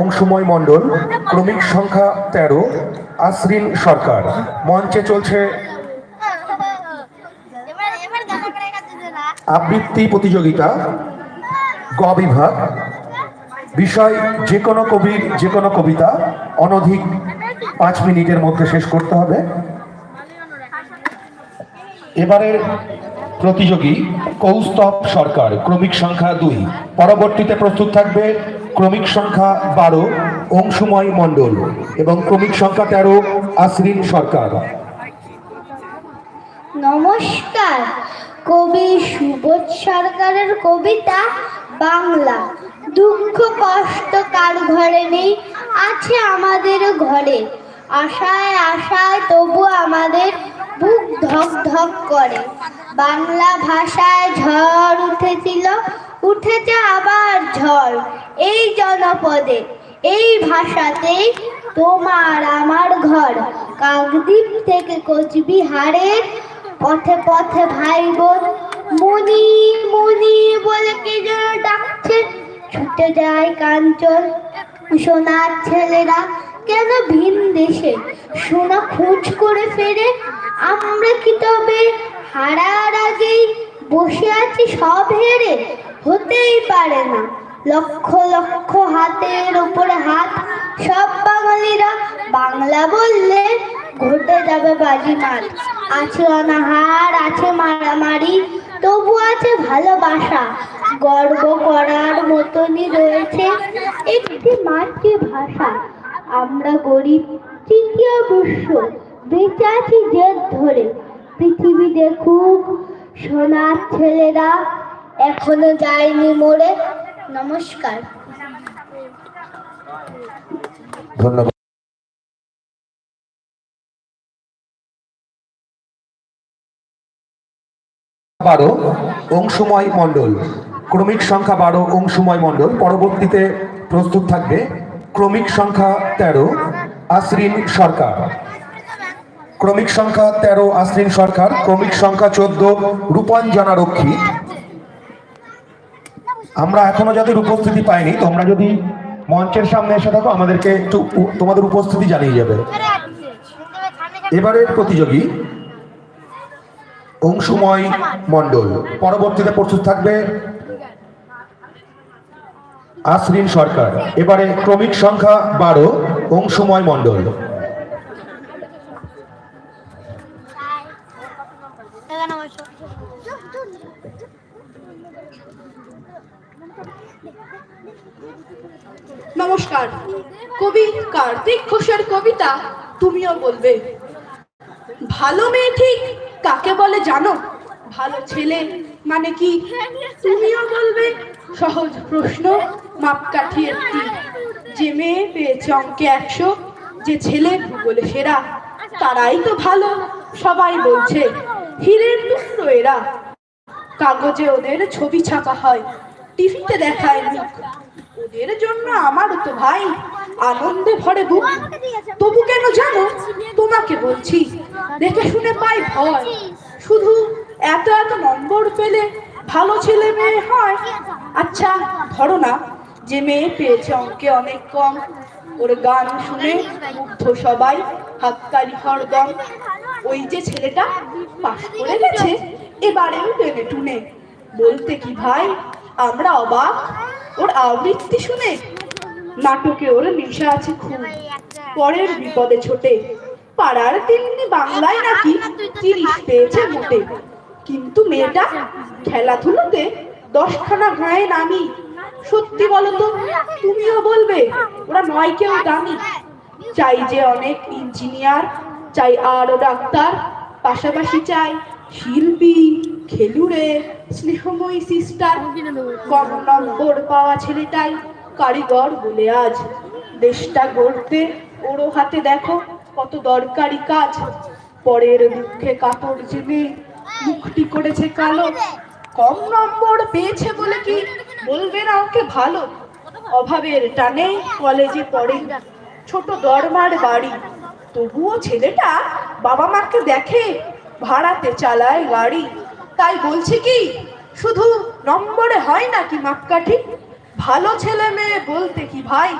অংশুময় মণ্ডল, ক্রমিক সংখ্যা তেরো আসরিন সরকার। মঞ্চে চলছে আবৃত্তি প্রতিযোগিতা, গ বিভাগ। বিষয় যে কোনো কবির যে কোনো কবিতা, অনধিক পাঁচ মিনিটের মধ্যে শেষ করতে হবে। এবারের প্রতিযোগী কৌস্তব সরকার, ক্রমিক সংখ্যা দুই। পরবর্তীতে প্রস্তুত থাকবে ক্রমিক সংখ্যা বারো, অংশুময় মণ্ডল এবং ক্রমিক সংখ্যা তেরো আসরিন সরকার। নমস্কার। কবি সুবোধ সরকারের কবিতা বাংলা। দুঃখ, কষ্ট কার ঘরে নেই? আছে আমাদের ঘরে। আশায় আশায় তবু আমাদের ধক ধক করে। বাংলা ভাষায় ঝড় উঠেছিল, উঠেছে আবার ঝড়। এই জনপদে, এই ভাষাতেই তোমার আমার ঘর। কাকদ্বীপ থেকে কোচবিহারের পথে পথে ভাই বোন মুনি মুনি বলে কে যেন ডাকছে। ছুটে যায় কাঞ্চন সোনার ছেলেরা কেন ভিন দেশে? সোনা খোঁজ করে ফেরে আমরা কি তবে হারার আগেই বসে আছি সব হেরে? হতেই পারে না। লক্ষ লক্ষ হাতের উপরে হাত। সব বাঙালিরা বাংলা বললে ঘটে যাবে বাজি মার। আছে অনাহার, আছে মারামারি, তবু আছে ভালোবাসা। গর্ব করার মতনই রয়েছে একটি মাতৃভাষা। আমরা গরিব তৃতীয় বিশ্ব বেঁচে আছি জেদ ধরে। পৃথিবী দেখুক সোনার ছেলেরা এখনও যায়নি মোড়ে। নমস্কার। ধন্যবাদ। বারো, অংশুময় মণ্ডল। ক্রমিক সংখ্যা বারো, অংশুময় মণ্ডল। পরবর্তীতে প্রস্তুত থাকবে ক্রমিক সংখ্যা তেরো, আশ্রিন সরকার। ক্রমিক সংখ্যা তেরো, আশ্রিন সরকার, ক্রমিক সংখ্যা চোদ্দ রূপাঞ্জনা রক্ষী আমরা এখনও যাদের উপস্থিতি পাইনি, তোমরা যদি মঞ্চের সামনে এসে থাকো, আমাদেরকে একটু তোমাদের উপস্থিতি জানিয়ে যাবে। এবারের প্রতিযোগী অংশুময় মণ্ডল। পরবর্তীতে প্রস্তুত থাকবে আসরিন সরকার। এবারে ক্রমিক সংখ্যা বারো, অংশুময় মণ্ডল। নমস্কার। কবি কার্তিক ঘোষের কবিতা তুমিও বলবে। ভালো মেয়ে ঠিক কাকে বলে জানো? ভালো ছেলে মানে কি? তুমিও বলবে? সহজ প্রশ্ন, মাপকাঠি একটি। যে মেয়ে পেয়েছে অঙ্কে একশো, যে ছেলে ভূগোলে সেরা, তারাই তো ভালো, সবাই বলছে, হীরের টুকরো এরা। কাগজে ওদের ছবি ছাপা হয়, টিভিতে দেখায় মুখ। ওদের জন্য আমার তো ভাই, আনন্দে ভরে বুক। তবু কেন জানো? তোমাকে বলছি, দেখে শুনে পাই ভয়। শুধু এত এত নম্বর পেলে ভালো ছেলে মেয়ে হয়। আচ্ছা ধরো না, যে মেয়ে পেয়েছে অঙ্কে অনেক কম। ওর গান শুনে মুগ্ধ সবাই, হাততালি হরদম ওই যে ছেলেটা পাশ করে গেছে, এবারেও টেনে টুনে। বলতে কি ভাই, আমরা অবাক। ওর আবৃত্তি শুনে নাটকে ওর নেশা আছে খুব। পরের বিপদে ছোটে। পাড়ার তেমনি বাংলায় নাকি তিরিশ পেয়েছে মোটে। কিন্তু মেয়েটা খেলাধুলোতে দশখানা গায়ে নামি সত্যি বলো তো তুমিও বলবে, ওরা নয় কেউ দামি। চাই যে অনেক ইঞ্জিনিয়ার চাই আরও ডাক্তার, পাশাপাশি চাই শিল্পী, খেলুড়ে, স্নেহময়ী সিস্টার কম নম্বর পাওয়া ছেলেটাই কারিগর বলে আজ। দেশটা গড়তে ওরও হাতে দেখো কত দরকারি কাজ। পরের দুঃখে কাতর জেনে মুখটি করেছে কালো। কম নম্বর পেয়েছে বলে কি বলবে না ওকে ভালো? অভাবের টানে কলেজে পড়ে। ছোট দরমার বাড়ি। তবুও ছেলেটা বাবা মাকে দেখে ভাড়াতে চালায় গাড়ি। তাই বলছি কি, শুধু নম্বরে হয় নাকি মাপকাঠি? ভালো ছেলে মেয়ে বলতে কি ভাই?